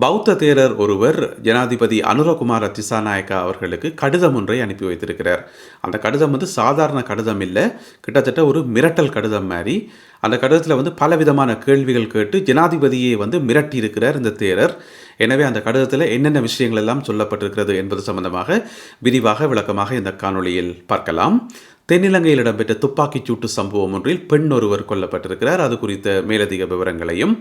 பௌத்த தேரர் ஒருவர் ஜனாதிபதி அனுரகுமார திசாநாயக்கா அவர்களுக்கு கடிதம் ஒன்றை அனுப்பி வைத்திருக்கிறார். அந்த கடிதம் வந்து சாதாரண கடிதம் இல்லை. கிட்டத்தட்ட ஒரு மிரட்டல் கடிதம் மாதிரி. அந்த கடிதத்தில் வந்து பலவிதமான கேள்விகள் கேட்டு ஜனாதிபதியை வந்து மிரட்டி இருக்கிறார் இந்த தேரர். எனவே அந்த கடிதத்தில் என்னென்ன விஷயங்கள் எல்லாம் சொல்லப்பட்டிருக்கிறது என்பது சம்பந்தமாக விரிவாக விளக்கமாக இந்த காணொளியில் பார்க்கலாம். தென்னிலங்கையில் இடம்பெற்ற துப்பாக்கிச் சூட்டு சம்பவம் ஒன்றில் பெண் ஒருவர் கொல்லப்பட்டிருக்கிறார். அது குறித்த மேலதிக விவரங்களையும்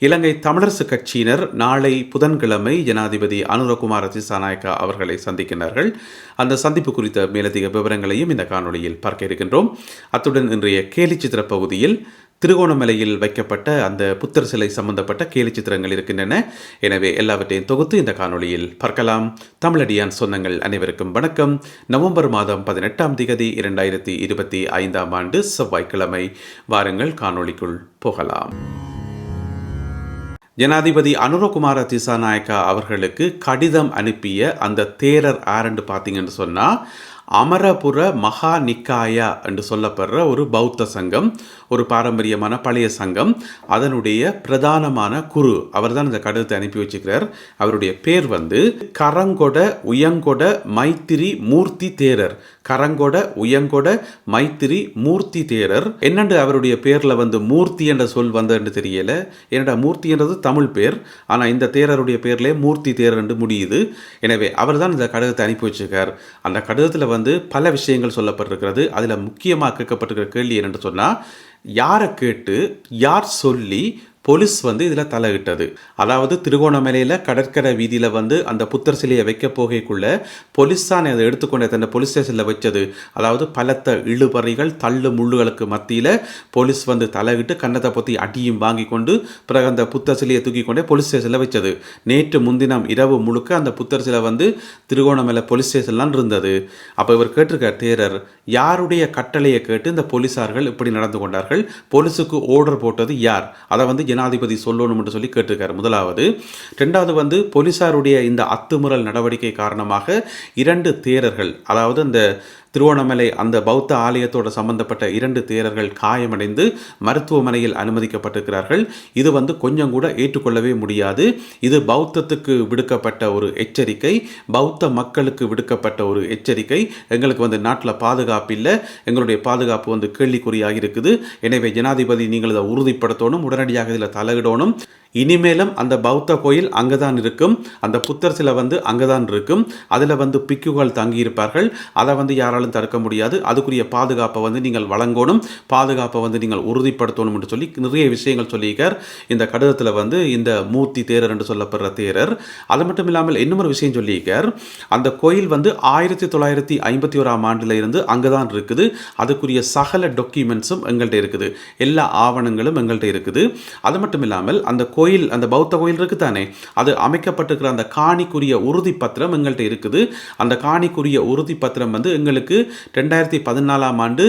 இலங்கை தமிழரசு கட்சியினர் நாளை புதன்கிழமை ஜனாதிபதி அனுரகுமார திசாநாயக்கா அவர்களை சந்திக்கின்றார்கள். அந்த சந்திப்பு குறித்த மேலதிக விவரங்களையும் இந்த காணொலியில் பார்க்க இருக்கின்றோம். அத்துடன் இன்றைய கேலி சித்திர பகுதியில் திருகோணமலையில் வைக்கப்பட்ட அந்த புத்தர் சிலை சம்பந்தப்பட்ட கேலி சித்திரங்கள் இருக்கின்றன. எனவே எல்லாவற்றையும் தொகுத்து இந்த காணொலியில் பார்க்கலாம். தமிழடியான் சொந்தங்கள் அனைவருக்கும் வணக்கம். நவம்பர் மாதம் பதினெட்டாம் திகதி இரண்டாயிரத்தி இருபத்தி ஐந்தாம் ஆண்டு செவ்வாய்க்கிழமை. வாருங்கள் காணொளிக்குள் போகலாம். ஜனாதிபதி அனுரகுமார திசாநாயக்கா அவர்களுக்கு கடிதம் அனுப்பிய அந்த தேரர் ஆரண்டு பார்த்தீங்கன்னு சொன்னால் அமரபுர மகா நிக்காயா என்று சொல்லப்படுற ஒரு பௌத்த சங்கம் ஒரு பாரம்பரியமான பழைய சங்கம். அதனுடைய பிரதானமான குரு அவர் தான் இந்த கடிதத்தை அனுப்பி வச்சுக்கிறார். அவருடைய பேர் வந்து கரங்கொட உயங்கொட மைத்திரி மூர்த்தி தேரர். கரங்கொட உயங்கொட மைத்திரி மூர்த்தி தேரர். என்னண்டு அவருடைய பேரில் வந்து மூர்த்தி என்ற சொல் வந்ததுன்னு தெரியல. என்னடா மூர்த்தி என்றது தமிழ் பேர். ஆனால் இந்த தேரருடைய பேர்லே மூர்த்தி தேரர் என்று முடியுது. எனவே அவர் தான் இந்த கடிதத்தை அனுப்பி வச்சிருக்கார். அந்த கடிதத்தில் வந்து பல விஷயங்கள் சொல்லப்பட்டிருக்கிறது. அதில் முக்கியமாக கேட்கப்பட்டிருக்கிற கேள்வி என்னென்னு சொன்னால் யாரை கேட்டு யார் சொல்லி போலீஸ் வந்து இதில் தலையிட்டது. அதாவது திருகோணமலையில் கடற்கரை வீதியில் வந்து அந்த புத்தர் சிலையை வைக்க போகைக்குள்ள போலீஸ் தான் அதை எடுத்துக்கொண்டு தன்னை போலீஸ் ஸ்டேஷனில் வச்சது. அதாவது பலத்த இழுபறிகள் தள்ளு முள்ளுகளுக்கு மத்தியில் போலீஸ் வந்து தலையிட்டு கன்னத்தை பொத்தி அடியும் வாங்கி கொண்டு பிறகு அந்த புத்தர் சிலையை தூக்கி கொண்டே போலீஸ் ஸ்டேஷனில் வச்சது. நேற்று முன்தினம் இரவு முழுக்க அந்த புத்தர் சிலை வந்து திருகோணமலை போலீஸ் ஸ்டேஷன்லாம் இருந்தது. அப்போ இவர் கேட்டிருக்கார் தேரர் யாருடைய கட்டளையை கேட்டு இந்த போலீஸார்கள் இப்படி நடந்து கொண்டார்கள்? போலீஸுக்கு ஓர்டர் போட்டது யார்? அதை வந்து ஜனாதிபதி சொல்லணும் என்று சொல்லி கேட்டிருக்காரு. முதலாவது ரெண்டாவது வந்து போலீசாருடைய இந்த அத்துமுறல் நடவடிக்கை காரணமாக இரண்டு தேரர்கள் அதாவது அந்த திருவோணமலை அந்த பௌத்த ஆலயத்தோடு சம்பந்தப்பட்ட இரண்டு தேரர்கள் காயமடைந்து மருத்துவமனையில் அனுமதிக்கப்பட்டிருக்கிறார்கள். இது வந்து கொஞ்சம் கூட ஏற்றுக்கொள்ளவே முடியாது. இது பௌத்தத்துக்கு விடுக்கப்பட்ட ஒரு எச்சரிக்கை. பௌத்த மக்களுக்கு விடுக்கப்பட்ட ஒரு எச்சரிக்கை. எங்களுக்கு வந்து நாட்டில் பாதுகாப்பு இல்லை. எங்களுடைய பாதுகாப்பு வந்து கேள்விக்குறியாக இருக்குது எனவே ஜனாதிபதி நீங்கள் இதை உறுதிப்படுத்தணும் உடனடியாக இதில் தலையிடணும். இனிமேலும் அந்த பௌத்த கோயில் அங்கே தான் இருக்கும். அந்த புத்தர் சிலை வந்து அங்கே தான் இருக்கும். அதில் வந்து பிக்குகள் தங்கியிருப்பார்கள். அதை வந்து யாராலும் தடுக்க முடியாது. அதுக்குரிய பாதுகாப்பை வந்து நீங்கள் வழங்கணும். பாதுகாப்பை வந்து நீங்கள் உறுதிப்படுத்தணும் என்று சொல்லி நிறைய விஷயங்கள் சொல்லியிருக்கார். இந்த கடிதத்தில் வந்து இந்த மூர்த்தி தேரர் என்று சொல்லப்படுற தேரர். அது மட்டும் இல்லாமல் இன்னும் ஒரு விஷயம் சொல்லியிருக்கார். அந்த கோயில் வந்து ஆயிரத்தி தொள்ளாயிரத்தி ஐம்பத்தி ஓராம் ஆண்டில் இருந்து அங்கே தான் இருக்குது. அதுக்குரிய சகல டாக்குமெண்ட்ஸும் எங்கள்கிட்ட இருக்குது. எல்லா ஆவணங்களும் எங்கள்கிட்ட இருக்குது. அது மட்டும் இல்லாமல் அந்த கோயில் அந்த பௌத்த கோயில் இருக்குது தானே அது அமைக்கப்பட்டிருக்கிற அந்த காணிக்குரிய உறுதி பத்திரம் எங்கள்கிட்ட இருக்குது. அந்த காணிக்குரிய உறுதி பத்திரம் வந்து எங்களுக்கு ரெண்டாயிரத்தி பதினாலாம் ஆண்டு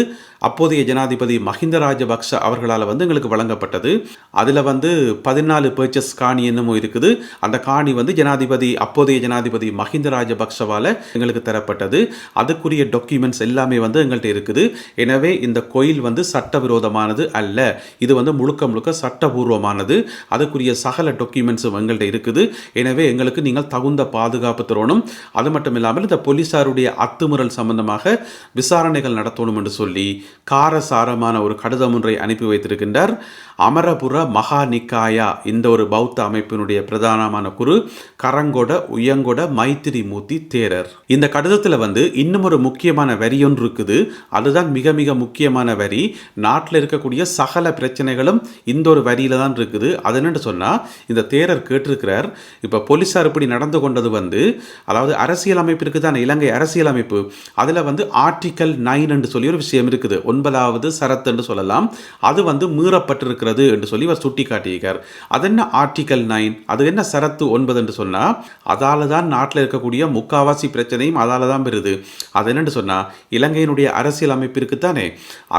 அப்போதைய ஜனாதிபதி மஹிந்த ராஜபக்ஷ அவர்களால் வந்து எங்களுக்கு வழங்கப்பட்டது. அதில் வந்து பதினாலு பர்ச்சஸ் காணி என்னமோ இருக்குது. அந்த காணி வந்து ஜனாதிபதி அப்போதைய ஜனாதிபதி மஹிந்த ராஜபக்ஷவால் எங்களுக்கு தரப்பட்டது. அதுக்குரிய டாக்குமெண்ட்ஸ் எல்லாமே வந்து எங்கள்கிட்ட இருக்குது. எனவே இந்த கோயில் வந்து சட்டவிரோதமானது அல்ல. இது வந்து முழுக்க முழுக்க சட்டபூர்வமானது. அதுக்குரிய சகல டாக்குமெண்ட்ஸும் எங்கள்கிட்ட இருக்குது. எனவே எங்களுக்கு நீங்கள் தகுந்த பாதுகாப்பு தரணும். அது மட்டும் இல்லாமல் இந்த போலீசாருடைய அத்துமுறல் சம்பந்தமாக விசாரணைகள் நடத்தணும் என்று சொல்லி காரசாரமான ஒரு கடிதம் ஒன்றை அனுப்பி வைத்திருக்கின்றார். அமரபுர மகா நிக்காயா இந்த ஒரு பௌத்த அமைப்பினுடைய பிரதானமான குரு கரங்கொட உயங்கொட மைத்திரி மூர்த்தி தேரர். இந்த கடிதத்தில் வந்து இன்னும் ஒரு முக்கியமான வரி ஒன்று இருக்குது. அதுதான் மிக மிக முக்கியமான வரி. நாட்டில் இருக்கக்கூடிய சகல பிரச்சனைகளும் இந்த ஒரு வரியில தான் இருக்குது. அது என்னென்னு சொன்னால் இந்த தேரர் கேட்டிருக்கிறார் இப்போ போலீஸார் இப்படி நடந்து கொண்டது வந்து அதாவது அரசியல் அமைப்பு இருக்குது இலங்கை அரசியல் அமைப்பு அதில் வந்து ஆர்டிக்கல் நைன் என்று சொல்லி ஒரு விஷயம் இருக்குது. ஒன்பதாவது சரத்து என்று சொல்லலாம். அது வந்து மீறப்பட்டிருக்கிறது என்று சொல்லி அவர் சுட்டி காட்டியிருக்கார் அது என்ன ஆர்டிக்கல் நைன் அது என்ன சரத்து ஒன்பது என்று சொன்னால் அதால தான் நாட்டில் இருக்கக்கூடிய முக்காவாசி பிரச்சனையும் அதால் தான் பெறுது. அது என்னன்னு சொன்னால் இலங்கையினுடைய அரசியல் அமைப்பிற்கு தானே.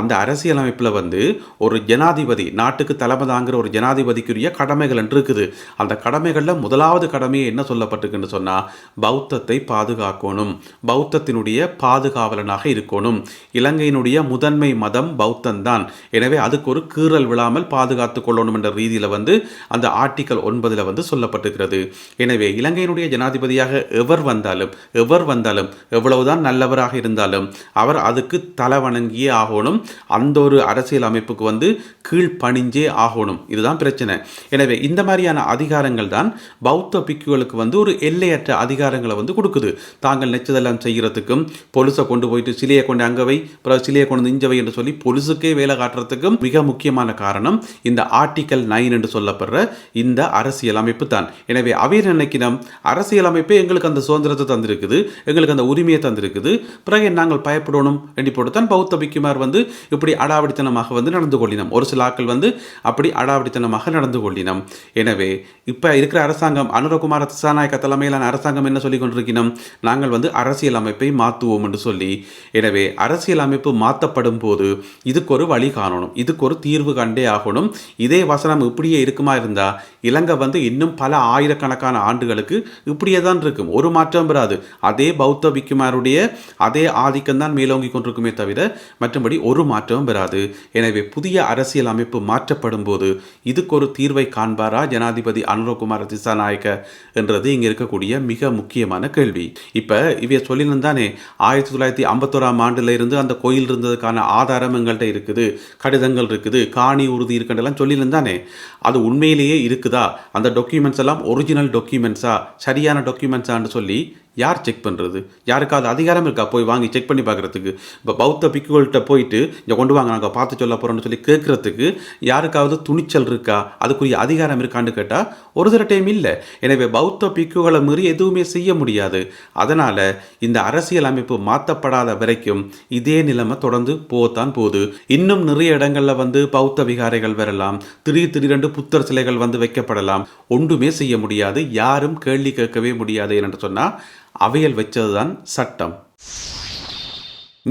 அந்த அரசியல் அமைப்பில் வந்து ஒரு ஜனாதிபதி நாட்டுக்கு தலைமை தாங்குற ஒரு ஜனாதிபதிக்குரிய கடமைகள் என்று இருக்குது. அந்த கடமைகளில் முதலாவது கடமையை என்ன சொல்லப்பட்டிருக்குன்னு சொன்னால் பௌத்தத்தை பாதுகாக்கணும். பௌத்தத்தினுடைய பாதுகாவலனாக இருக்கணும். இலங்கையினுடைய முதன் முதன்மை மதம் பௌத்தம் தான் எனவே அதுக்கு ஒரு கீறல் விழாமல் பாதுகாத்து கொள்ளணும் என்ற ரீதியில் வந்து அந்த ஆர்டிக்கல் ஒன்பதில் வந்து சொல்லப்பட்டிருக்கிறது. எனவே இலங்கையினுடைய ஜனாதிபதியாக எவர் வந்தாலும் எவர் வந்தாலும் எவ்வளவுதான் நல்லவராக இருந்தாலும் அவர் அதுக்கு தலை வணங்கியே ஆகணும். அந்த ஒரு அரசியல் அமைப்புக்கு வந்து கீழ்ப்பணிஞ்சே ஆகணும். இதுதான் பிரச்சனை. எனவே இந்த மாதிரியான அதிகாரங்கள் தான் பௌத்த பிக்குகளுக்கு வந்து ஒரு எல்லையற்ற அதிகாரங்களை வந்து கொடுக்குது. தாங்கள் நெச்சதெல்லாம் செய்கிறதுக்கும் பொலிசை கொண்டு போயிட்டு சிலையை கொண்டு அங்கே வை சிலையை கொண்டு வந்து என்று சொல்லி பொலிசுக்கே வேலை காட்டுறதுக்கும் மிக முக்கியமான காரணம் இந்த ஆர்டிக்கல் நைன் என்று சொல்லப்படுற இந்த அரசியல் அமைப்பு தான். எனவே அவர் நினைக்கணும் அரசியல் அமைப்பே எங்களுக்கு அந்த சுதந்திரத்தை தந்திருக்குது எங்களுக்கு அந்த உரிமையை தந்திருக்குது. பிறகு நாங்கள் பயப்படணும் என்று போட்டுத்தான் பௌத்த பிக்குமார் வந்து இப்படி அடாவடித்தனமாக வந்து நடந்து கொள்ளினோம். ஒரு சில ஆக்கள் வந்து அப்படி அடாவடித்தனமாக நடந்து கொள்ளினோம். எனவே இப்போ இருக்கிற அரசாங்கம் அனுரகுமார திசாநாயக்க தலைமையிலான அரசாங்கம் என்ன சொல்லி கொண்டிருக்கணும் நாங்கள் வந்து அரசியல் அமைப்பை மாற்றுவோம் என்று சொல்லி. எனவே அரசியல் அமைப்பு மாற்றப்படும் போது இதுக்கு ஒரு வழி காணணும் இதுக்கு ஒரு தீர்வு கண்டே ஆகணும். இதே வசனம் இப்படியே இருக்குமா இருந்தால் இலங்கை வந்து இன்னும் பல ஆயிரக்கணக்கான ஆண்டுகளுக்கு இப்படியே தான் இருக்கும். ஒரு மாற்றம் வராது. அதே பௌத்த விக்குமாருடைய அதே ஆதிக்கம் தான் மேலோங்கி கொண்டிருக்குமே தவிர மற்றபடி ஒரு மாற்றமும் வராது. எனவே புதிய அரசியல் அமைப்பு மாற்றப்படும் போது இதுக்கு ஒரு தீர்வை காண்பாரா ஜனாதிபதி அனுரகுமார திசாநாயக்க என்றது இங்கே இருக்கக்கூடிய மிக முக்கியமான கேள்வி. இப்போ இவைய சொல்லியிருந்தானே ஆயிரத்தி தொள்ளாயிரத்தி ஐம்பத்தோராம் ஆண்டுல இருந்து அந்த கோயில் இருந்ததுக்கான ஆதாரம் எங்கள்கிட்ட இருக்குது கடிதங்கள் இருக்குது காணி உறுதி இருக்குன்றெல்லாம் சொல்லியிருந்தானே அது உண்மையிலேயே இருக்குதா? அந்த டாக்குமெண்ட்ஸ் எல்லாம் ஒரிஜினல் டாக்குமெண்ட்ஸா சரியான டாக்குமெண்ட்ஸான்னு சொல்லி யார் செக் பண்ணுறது யாருக்காவது அதிகாரம் இருக்கா? போய் வாங்கி செக் பண்ணி பார்க்குறதுக்கு. இப்போ பௌத்த பிக்குகள்கிட்ட போயிட்டு இங்கே கொண்டு வாங்க நாங்கள் பார்த்து சொல்ல போகிறோம்னு சொல்லி கேட்குறதுக்கு யாருக்காவது துணிச்சல் இருக்கா? அதுக்குரிய அதிகாரம் இருக்கான்னு கேட்டால் ஒரு சில டைம் இல்லை. எனவே பௌத்த பிக்குகளை மீறி எதுவுமே செய்ய முடியாது. அதனால் இந்த அரசியல் அமைப்பு மாற்றப்படாத வரைக்கும் இதே நிலைமை தொடர்ந்து போகத்தான் போகுது. இன்னும் நிறைய இடங்களில் வந்து பௌத்த விகாரைகள் வரலாம். திடீர் திடீரென்று புத்தர் சிலைகள் வந்து வைக்கப்படலாம். ஒன்றுமே செய்ய முடியாது. யாரும் கேள்வி கேட்கவே முடியாது. என்று சொன்னால் அவையல் வச்சதுதான் சட்டம்.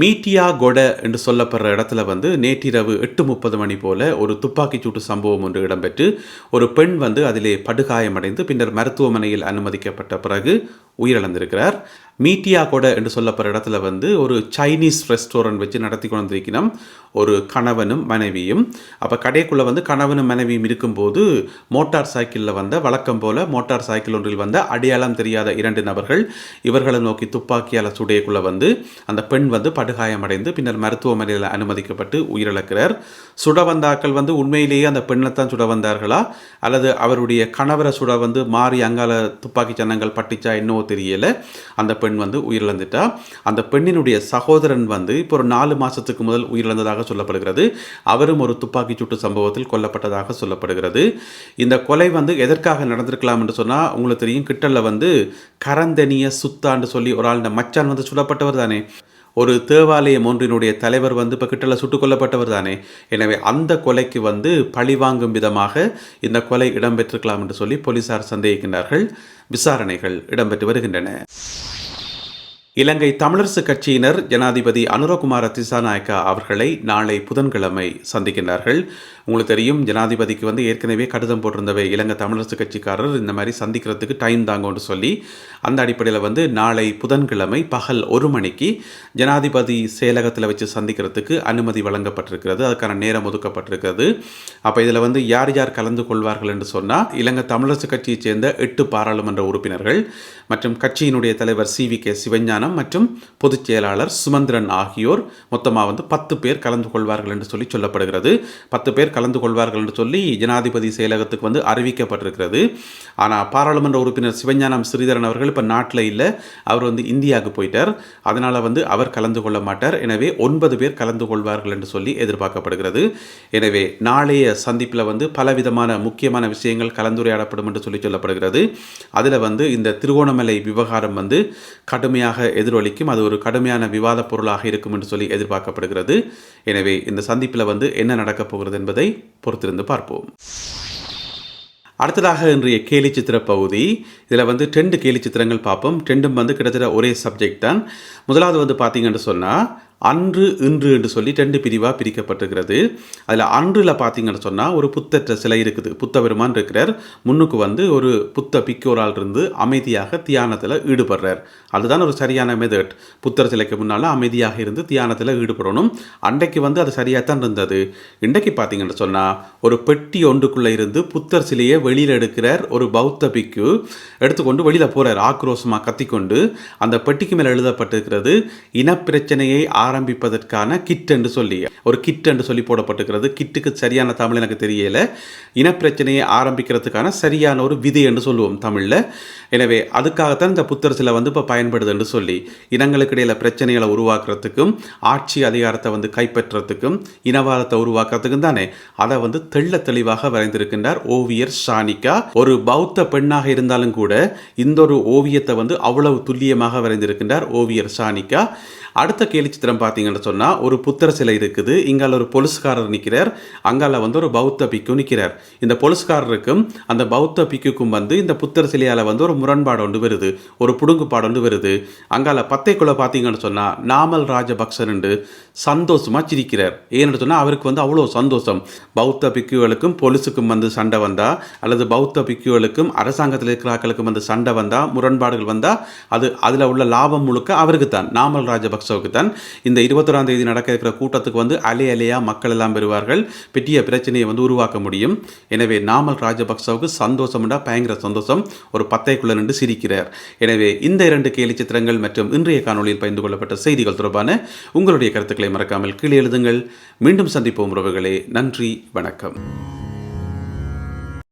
மீட்டியா கொட என்று சொல்லப்படுற இடத்துல வந்து நேற்றிரவு எட்டு முப்பது மணி போல ஒரு துப்பாக்கிச்சூட்டு சம்பவம் ஒன்று இடம்பெற்று ஒரு பெண் வந்து அதிலே படுகாயமடைந்து பின்னர் மருத்துவமனையில் அனுமதிக்கப்பட்ட பிறகு உயிரிழந்திருக்கிறார். மீட்டியா கொட என்று சொல்லப்படுற இடத்துல வந்து ஒரு சைனீஸ் ரெஸ்டாரண்ட் வச்சு நடத்தி கொண்டு வந்திருக்கணும் ஒரு கணவனும் மனைவியும். அப்போ கடைக்குள்ளே வந்து கணவனும் மனைவியும் இருக்கும்போது மோட்டார் சைக்கிளில் வந்த வழக்கம் போல் மோட்டார் சைக்கிள் ஒன்றில் வந்த அடையாளம் தெரியாத இரண்டு நபர்கள் இவர்களை நோக்கி துப்பாக்கியால் சுடையக்குள்ளே வந்து அந்த பெண் வந்து படுகாயமடைந்து பின்னர் மருத்துவமனையில் அனுமதிக்கப்பட்டு உயிரிழக்கிறார். சுட வந்தாக்கள் வந்து உண்மையிலேயே அந்த பெண்ணை தான் சுட வந்தார்களா? அல்லது அவருடைய கணவரை சுட வந்து மாறி அங்கால துப்பாக்கி சன்னங்கள் பட்டிச்சா இன்னும் என்னவோ தெரியல. அந்த பெண் வந்து உயிரிழந்துட்டா. அந்த பெண்ணினுடைய சகோதரன் வந்து இப்போ ஒரு நாலு மாதத்துக்கு முதல் உயிரிழந்ததாக சொல்லப்படுகிறது. அவரும் ஒரு துப்பாக்கி சூட்டு சம்பவத்தில் கொல்லப்பட்டதாக சொல்லப்படுகிறது. இந்த கொலை வந்து எதற்காக நடந்திருக்கலாம் என்று சொன்னால் உங்களுக்கு தெரியும் கிட்டல்ல வந்து கரந்தனிய சுத்தான்னு சொல்லி ஒரு ஆள் மச்சான் வந்து சுடப்பட்டவர் தானே. ஒரு தேவாலயம் ஒன்றினுடைய தலைவர் வந்து இப்போ கிட்டல சுட்டுக் கொல்லப்பட்டவர் தானே. எனவே அந்த கொலைக்கு வந்து பழிவாங்கும் விதமாக இந்த கொலை இடம்பெற்றிருக்கலாம் என்று சொல்லி போலீசார் சந்தேகிக்கின்றார்கள். விசாரணைகள் இடம்பெற்று வருகின்றன. இலங்கை தமிழரசு கட்சியினர் ஜனாதிபதி அனுரகுமார திசாநாயக்கா அவர்களை நாளை புதன்கிழமை சந்திக்கின்றார்கள். உங்களுக்கு தெரியும் ஜனாதிபதிக்கு வந்து ஏற்கனவே கடிதம் போட்டிருந்தவை இலங்கை தமிழரசு கட்சிக்காரர் இந்த மாதிரி சந்திக்கிறதுக்கு டைம் தாங்கன்னு சொல்லி அந்த அடிப்படையில் வந்து நாளை புதன்கிழமை பகல் ஒரு மணிக்கு ஜனாதிபதி செயலகத்தில் வச்சு சந்திக்கிறதுக்கு அனுமதி வழங்கப்பட்டிருக்கிறது. அதுக்கான நேரம் ஒதுக்கப்பட்டிருக்கிறது. அப்போ இதில் வந்து யார் யார் கலந்து கொள்வார்கள் என்று சொன்னால் இலங்கை தமிழரசு கட்சியைச் சேர்ந்த எட்டு பாராளுமன்ற உறுப்பினர்கள் மற்றும் கட்சியினுடைய தலைவர் சி வி கே சிவஞானம் மற்றும் பொதுச் செயலாளர் சுமந்திரன் ஆகியோர் மொத்தமாக வந்து பத்து பேர் கலந்து கொள்வார்கள் என்று சொல்லி சொல்லப்படுகிறது. பத்து பேர் கலந்து கொள்வார்கள் என்று சொல்லி ஜனாதிபதி செயலகத்துக்கு வந்து அறிவிக்கப்பட்டிருக்கிறது. ஆனால் பாராளுமன்ற உறுப்பினர் சிவஞானம் ஸ்ரீதரன் அவர்கள் இப்போ நாட்டில் இல்லை. அவர் வந்து இந்தியாவுக்கு போயிட்டார். அதனால் வந்து அவர் கலந்து கொள்ள மாட்டார். எனவே ஒன்பது பேர் கலந்து கொள்வார்கள் என்று சொல்லி எதிர்பார்க்கப்படுகிறது. எனவே நாளைய சந்திப்பில் வந்து பலவிதமான முக்கியமான விஷயங்கள் கலந்துரையாடப்படும் என்று சொல்லி சொல்லப்படுகிறது. அதில் வந்து இந்த திருகோணமலை விவகாரம் வந்து கடுமையாக எதிரொலிக்கும். அது ஒரு கடுமையான விவாத பொருளாக இருக்கும் என்று சொல்லி எதிர்பார்க்கப்படுகிறது. எனவே இந்த சந்திப்பில் வந்து என்ன நடக்கப் போகிறது என்பதை பொறுத்திருந்து பார்ப்போம். அடுத்ததாக இன்றைய கேலி சித்திர பகுதி. இதில் வந்து ரெண்டு கேலி சித்திரங்கள் பார்ப்போம். ரெண்டும் வந்து கிட்டத்தட்ட ஒரே சப்ஜெக்ட் தான். முதலாவது வந்து பார்த்தீங்கன்னு சொன்னால் அன்று இன்று என்று சொல்லி ரெண்டு பிரிவாக பிரிக்கப்பட்டிருக்கிறது. அதில் அன்றில் பார்த்தீங்கன்னு சொன்னால் ஒரு புத்தற்ற சிலை இருக்குது. புத்த பெருமான் இருக்கிறார். முன்னுக்கு வந்து ஒரு புத்த பிக்கோரால் இருந்து அமைதியாக தியானத்தில் ஈடுபடுறார். அதுதான் ஒரு சரியான மெதட் புத்தர் சிலைக்கு முன்னால் அமைதியாக இருந்து தியானத்தில் ஈடுபடணும். அன்றைக்கு வந்து அது சரியாக தான் இருந்தது. இன்றைக்கு பார்த்தீங்கன்னு சொன்னால் ஒரு பெட்டி ஒன்றுக்குள்ளே இருந்து புத்தர் சிலையை வெளியில் எடுக்கிறார் ஒரு பௌத்த பிக்கு. எடுத்துக்கொண்டு வெளியில் போகிறார் ஆக்ரோஷமாக கத்திக்கொண்டு அந்த பெட்டிக்கு மேலே எழுதப்பட்டிருக்கிறது இனப்பிரச்சனையை ஆரம்பிப்பதற்கான கிட் என்று சொல்லி ஒரு கிட் என்று சொல்லி போடப்பட்டிருக்கிறது. கிட்டுக்கு சரியான தமிழ் எனக்கு தெரியல. இனப்பிரச்சனையை ஆரம்பிக்கிறதுக்கான சரியான ஒரு விதி என்று சொல்லுவோம் தமிழில். எனவே அதுக்காகத்தான் இந்த புத்தர் சிலை வந்து இப்போ பயன்படுது என்று சொல்லி இனங்களுக்கு இடையில பிரச்சனைகளை உருவாக்குறதுக்கும் ஆட்சி அதிகாரத்தை வந்து கைப்பற்றுறதுக்கும் இனவாதத்தை உருவாக்குறதுக்கும் தானே அதை வந்து தெள்ள தெளிவாக வரைந்திருக்கின்றார் ஓவியர் ஷானிகா ஒரு பௌத்த பெண்ணாக இருந்தாலும் கூட இந்த ஒரு ஓவியத்தை வந்து அவ்வளவு துல்லியமாக வரைந்திருக்கின்றார் ஓவியர் ஷானிகா அடுத்த கேலி சித்திரம் பார்த்தீங்கன்னு சொன்னால் ஒரு புத்தர் சிலை இருக்குது. இங்கால ஒரு பொலிஸ்காரர் நிற்கிறார் அங்கால வந்து ஒரு பௌத்த பிக்கு நிற்கிறார் இந்த பொலிஸ்காரருக்கும் அந்த பௌத்த பிக்குக்கும் வந்து இந்த புத்தர் சிலையால் வந்து ஒரு முரண்பாடு ஒன்று வருது. ஒரு புடுங்குப்பாடு ஒன்று வருது. அங்கால பத்தைக்குள்ள பார்த்தீங்கன்னு சொன்னால் நாமல் ராஜபக்சன் சந்தோஷமாக சிரிக்கிறார். ஏன்னு சொன்னால் அவருக்கு வந்து அவ்வளோ சந்தோஷம். பௌத்த பிக்குகளுக்கும் பொலிஸுக்கும் வந்து சண்டை வந்தால் அல்லது பௌத்த பிக்குகளுக்கும் அரசாங்கத்தில் இருக்கிறாக்களுக்கும் வந்து சண்டை வந்தால் முரண்பாடுகள் வந்தால் அது அதில் உள்ள லாபம் முழுக்க அவருக்கு தான் நாமல் ராஜபக்சவுக்கு தான் இந்த இருபத்தொராம் தேதி நடக்க இருக்கிற கூட்டத்துக்கு வந்து அலை அலையாக மக்கள் எல்லாம் பெறுவார்கள் பெரிய பிரச்சனையை வந்து உருவாக்க முடியும். எனவே நாமல் ராஜபக்சவுக்கு சந்தோஷம்டா பயங்கர சந்தோஷம். ஒரு பத்தைக்குள்ள நின்று சிரிக்கிறார். எனவே இந்த இரண்டு கேலி சித்திரங்கள் மற்றும் இன்றைய காணொலியில் பகிர்ந்து கொள்ளப்பட்ட செய்திகள் தொடர்பான உங்களுடைய கருத்துக்களை மறக்காமல் கீழே எழுதுங்கள். மீண்டும் சந்திப்போம் உறவுகளே. நன்றி வணக்கம்.